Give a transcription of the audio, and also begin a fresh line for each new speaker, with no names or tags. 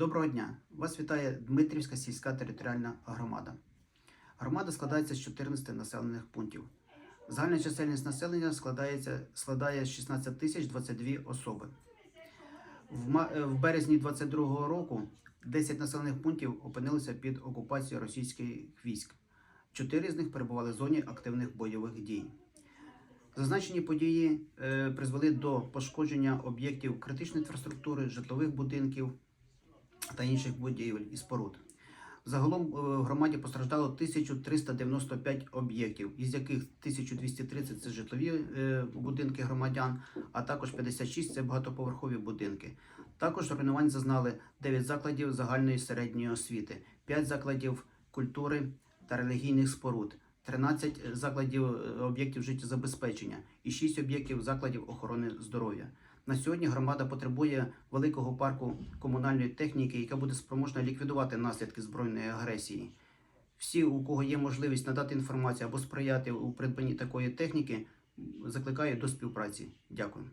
Доброго дня! Вас вітає Дмитрівська сільська територіальна громада. Громада складається з 14 населених пунктів. Загальна чисельність населення складається, складає 16 тисяч 22 особи. В, е, в березні 22 року 10 населених пунктів опинилися під окупацією російських військ. Чотири з них перебували в зоні активних бойових дій. Зазначені події е, призвели до пошкодження об'єктів критичної інфраструктури, житлових будинків та інших будівель і споруд. Загалом е, в громаді постраждало 1395 об'єктів, із яких 1230 це житлові е, будинки громадян, а також 56 це багатоповерхові будинки. Також руйнувань зазнали 9 закладів загальної середньої освіти, 5 закладів культури та релігійних споруд, 13 закладів е, об'єктів життєзабезпечення і 6 об'єктів закладів охорони здоров'я. На сьогодні громада потребує великого парку комунальної техніки, яка буде спроможна ліквідувати наслідки збройної агресії. Всі, у кого є можливість надати інформацію або сприяти у придбанні такої техніки, закликаю до співпраці. Дякую.